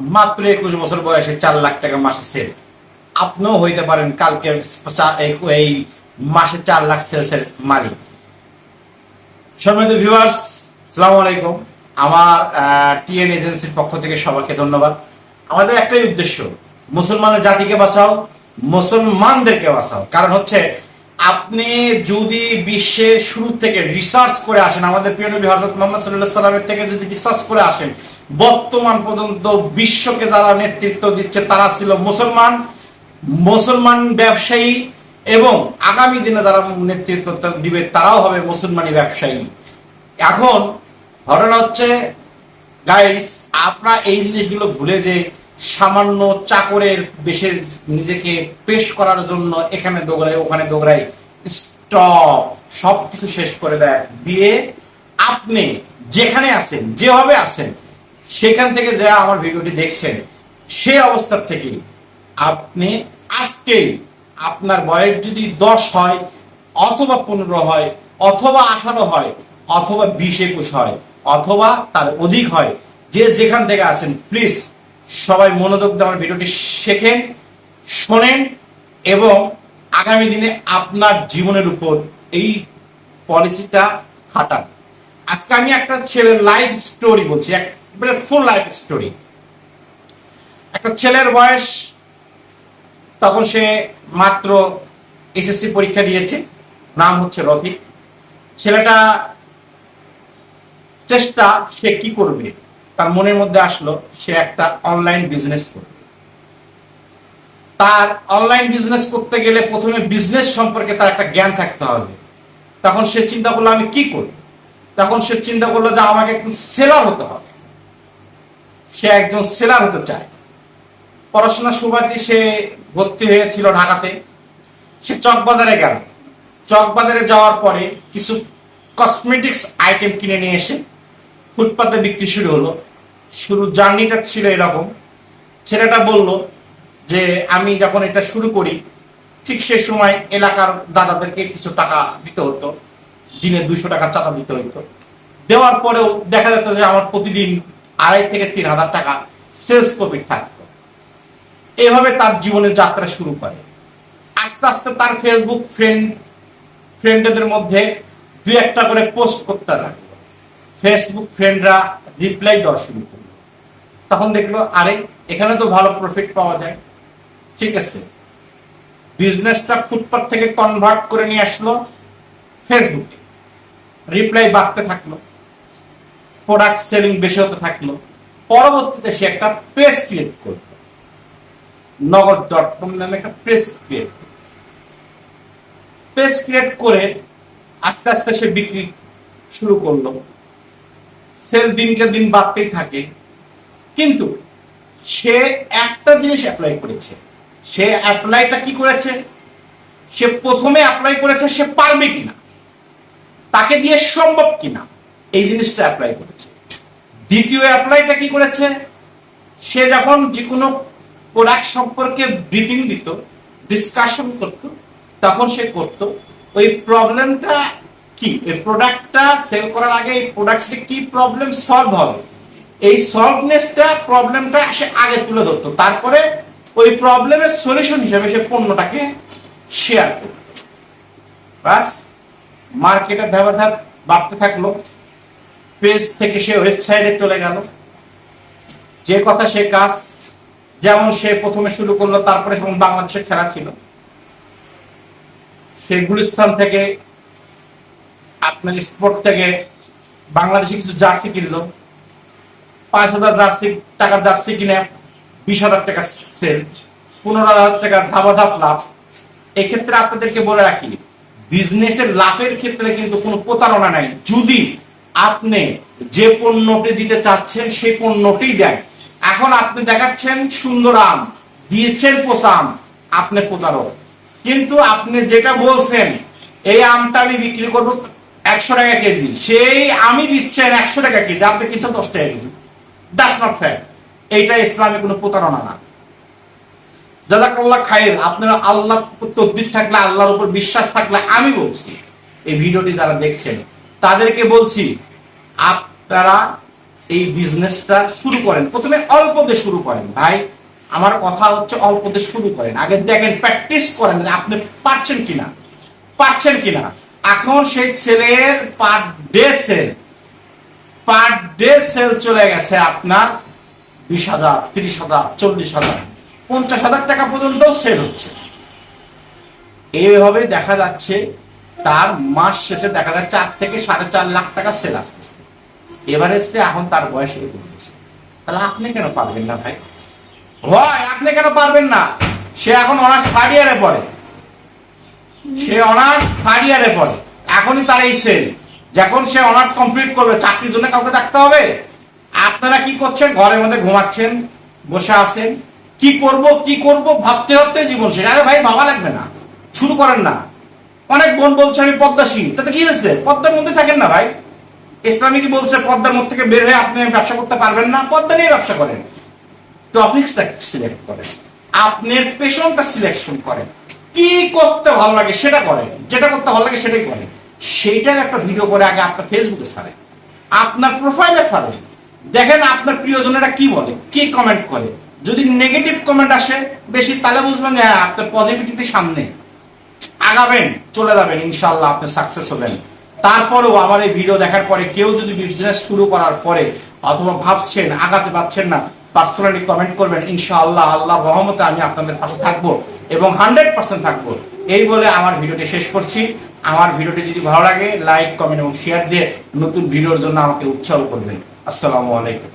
মাত্র একুশ বছর বয়সে চার লাখ টাকা মাসে সেল আপনিও হইতে পারেন কালকে এই- মাসে চার লাখ সেলসের মালিক। সম্মানিত ভিউয়ার্স সালাম আলাইকুম। আমার টিএন এজেন্সির পক্ষ থেকে সবাইকে ধন্যবাদ। আমাদের একটাই উদ্দেশ্য, মুসলমানের জাতিকে বাঁচাও, মুসলমানদেরকে বাঁচাও। কারণ হচ্ছে, আপনি যদি বিশ্বের শুরু থেকে রিসার্চ করে আসেন, আমাদের প্রিয় নবী হযরত মুহাম্মদ সাল্লাল্লাহু সাল্লামের থেকে যদি রিসার্চ করে আসেন বর্তমান পর্যন্ত বিশ্বকে যারা নেতৃত্ব দিচ্ছে, তারা ছিল মুসলমান মুসলমান ব্যবসায়ী এবং আগামী দিনে যারা নেতৃত্ব দিবে, তারাও হবে মুসলমানি ব্যবসায়ী। এখন ঘটনা হচ্ছে গাইস আপনারা এই জিনিসগুলো ভুলে যে সামান্য চাকরের বেশে নিজেকে পেশ করার জন্য এখানে দৌড়ায় ওখানে দৌড়ায় স্টপ সবকিছু শেষ করে দেয়। দিয়ে আপনি যেখানে আছেন, যেভাবে আছেন সেখান থেকে যে আমার ভিডিওটি দেখছেন সেই অবস্থার থেকে আপনি আজকে আপনার বয়স যদি দশ হয়, অথবা পনেরো হয়, অথবা আঠারো হয়, অথবা বিশ একুশ হয়, অথবা তার অধিক হয়, যে যেখান থেকে আসেন প্লিজ সবাই মনোযোগ দিয়ে আমার ভিডিওটি শেখেন, শোনেন, এবং আগামী দিনে আপনার জীবনের উপর এই পলিসিটা খাটান। আজকে আমি একটা ছেলের লাইফ স্টোরি বলছি একবারে ফুল লাইফ স্টোরি একটা ছেলের বয়স, তখন সে মাত্র এসএসসি পরীক্ষা দিয়েছে, নাম হচ্ছে রফিক। ছেলেটা চেষ্টা সে কি করবে, তার মনের মধ্যে আসলো, সে একটা অনলাইন বিজনেস করবে। তার অনলাইন বিজনেস করতে গেলে প্রথমে বিজনেস সম্পর্কে তার একটা জ্ঞান থাকতে হবে। তখন সে চিন্তা করল, আমি কি করব? তখন সে চিন্তা করল যে আমাকে একটু সেলার হতে হবে। সে একজন সেলার হতে চায়। পড়াশোনার সুবাদে সে ভর্তি হয়েছিল ঢাকাতে। সে চকবাজারে গেল। চকবাজারে যাওয়ার পরে কিছু কসমেটিক্স আইটেম কিনে নিয়ে এসে ফুটপাতে বিক্রি শুরু হলো। শুরু জার্নিটা ছিল এরকম। ছেলেটা বলল যে, আমি যখন এটা শুরু করি, ঠিক সে সময় এলাকার দাদাদেরকে কিছু টাকা দিতে হতো। দিনে দুইশো টাকা চাঁদা দিতে হতো দেওয়ার পরেও দেখা যেত যে, আমার প্রতিদিন আড়াই থেকে তিন হাজার টাকা সেলস প্রফিট থাকতো। এভাবে তার জীবনের যাত্রা শুরু করে। আস্তে আস্তে তার ফেসবুক ফ্রেন্ড ফ্রেন্ডদের মধ্যে দুই একটা করে পোস্ট করতে লাগল। ফেসবুক ফ্রেন্ডরা রিপ্লাই দেওয়া শুরু করল। তখন দেখল, আরে, এখানে তো ভালো প্রফিট পাওয়া যায়। ঠিক আছে। বিজনেসটা ফুটপাথ থেকে কনভার্ট করে নিয়ে আসলো ফেসবুকে রিপ্লাই বাড়তে থাকল। প্রোডাক্ট সেলিং বেশি হতে থাকল। পরবর্তীতে সে একটা পেজ ক্রিয়েট করল। নগদ ডট কম নামে একটা পেজ ক্রিয়েট পেজ ক্রিয়েট করে আস্তে আস্তে সে বিক্রি শুরু করল। সেল দিনকে দিন বাড়তেই থাকে। কিন্তু সে একটা জিনিস অ্যাপ্লাই করেছে। সে অ্যাপ্লাইটা কি করেছে? সে প্রথমে অ্যাপ্লাই করেছে সে পারবে কিনা? তাকে দিয়ে সম্ভব কিনা? এই জিনিসটা অ্যাপ্লাই করেছে। দ্বিতীয় অ্যাপ্লাইটা কি করেছে? সে যখন যে কোনো প্রোডাক্ট সম্পর্কে ব্রিফিং দিত ডিসকাশন করত, তখন সে করত, ওই প্রবলেমটা কি? এই প্রোডাক্টটা সেল করার আগে এই প্রোডাক্টে কি প্রবলেম সলভ হবে? এই সলভনেসটা প্রবলেমটা সে আগে তুলে ধরতো, তারপরে ওই প্রবলেমের সলিউশন হিসেবে সে পণ্যটাকে শেয়ার করত। বাস মার্কেটের ধাবাধাপ বাড়তে থাকল। পেজ থেকে সে ওয়েবসাইটে চলে গেল। যে কথা সে কাজ, যেমন সে প্রথমে শুরু করল, তারপরে যখন বাংলাদেশে খেলা ছিল। সে গুলিস্তান থেকে আপনার স্পোর্ট থেকে বাংলাদেশে কিছু জার্সি কিনলো। পাঁচ হাজার জার্সি টাকার জার্সি কিনে বিশ হাজার টাকা সেল পনেরো হাজার টাকা ধাবা ধাপ লাভ। এক্ষেত্রে আপনাদেরকে বলে রাখি বিজনেসের লাভের ক্ষেত্রে কিন্তু কোনো প্রতারণা নাই। যদি আপনি যে পণ্যটি দিতে চাচ্ছেন সেই পণ্যটি দেন। এখন আপনি দেখাচ্ছেন সুন্দর আম, দিয়েছেন পোষা আম, আপনি প্রতারক। কিন্তু আপনি যেটা বলছেন, এই আমটা আমি বিক্রি করব একশো টাকা কেজি, সেই আমি দিচ্ছেন একশো টাকা কেজি, আপনি কিছু দশ টাকা কেজি। দাস নট ফ্যাক্ট এইটা ইসলামে কোনো প্রতারণা না। জাজাকাল্লাহ খায়ের, আপনারা আল্লাহ তদ্বির থাকলে, আল্লাহর উপর বিশ্বাস থাকলে আমি বলছি, এই ভিডিওটি যারা দেখছেন তাদেরকে বলছি, আপনারা এই বিজনেসটা শুরু করেন। প্রথমে অল্প দিয়ে শুরু করেন। ভাই, আমার কথা হচ্ছে অল্প দিয়ে শুরু করেন। আগে দেখেন প্র্যাকটিস করেন আপনি পারছেন কিনা। পারছেন কিনা? এখন সেই ছেলের per day sale per day sale চলে গেছে আপনার বিশ হাজার, তিরিশ হাজার, চল্লিশ হাজার। পঞ্চাশ হাজার টাকা পর্যন্ত সেল হচ্ছে। এইভাবে দেখা যাচ্ছে তার মাস শেষে দেখা যাচ্ছে চার থেকে সাড়ে চার লাখ টাকা সেল আসতেছে এভারেস্টে এখন তার বয়স একুশ তাহলে আপনি কেন পারবেন না ভাই? ভাই, আপনি কেন পারবেন না? সে এখন অনার্স থার্ড ইয়ারে পড়ে। সে অনার্স থার্ড ইয়ারে পড়ে। এখনই তার এই সেল যখন সে অনার্স কমপ্লিট করবে, চাকরির জন্য কাউকে ডাকতে হবে? আপনারা কি করছেন? ঘরের মধ্যে ঘুমাচ্ছেন, বসে আছেন। কি করব কি করব ভাবতে ভাবতে জীবন শেষ। আরে ভাই, ভাবা লাগবে না। শুরু করেন না। অনেক বোন বলছে আমি পদ্মাসীন তাতে কি হয়েছে? পদ্মার মধ্যে থাকেন না ভাই? ইসলামী কি বলছে পদ্মার মধ্যে থেকে বের হয়ে আপনি ব্যবসা করতে পারবেন না? পদ্মা নিয়ে ব্যবসা করেন। টপিক্সটা সিলেক্ট করেন। আপনার পেশনটা সিলেকশন করেন। কি করতে ভালো লাগে সেটা করেন। যেটা করতে ভালো লাগে সেটাই করেন। সেইটার একটা ভিডিও করে আগে আপনার ফেসবুকে ছাড়েন। আপনার প্রোফাইলে ছাড়েন। দেখেন আপনার প্রিয়জনেরা কি বলে কি কমেন্ট করে। যদি নেগেটিভ কমেন্ট আসে বেশি তাহলে বুঝবেন হ্যাঁ, আপনার পজিটিভিটি সামনে। আগাবেন, চলে যাবেন ইনশাল্লাহ আপনি সাকসেস হবেন। তারপরেও আমার এই ভিডিও দেখার পরে কেউ যদি বিজনেস শুরু করার পরে অথবা ভাবছেন, আগাতে পারছেন না পার্সোনালি কমেন্ট করবেন, ইনশাআল্লাহ আল্লাহ রহমতে আমি আপনাদের পাশে থাকব এবং হান্ড্রেড পার্সেন্ট থাকব। এই বলে আমার ভিডিওটি শেষ করছি। আমার ভিডিওটি যদি ভালো লাগে লাইক কমেন্ট এবং শেয়ার দিয়ে নতুন ভিডিওর জন্য আমাকে উৎসাহ করবেন। আসসালামু আলাইকুম।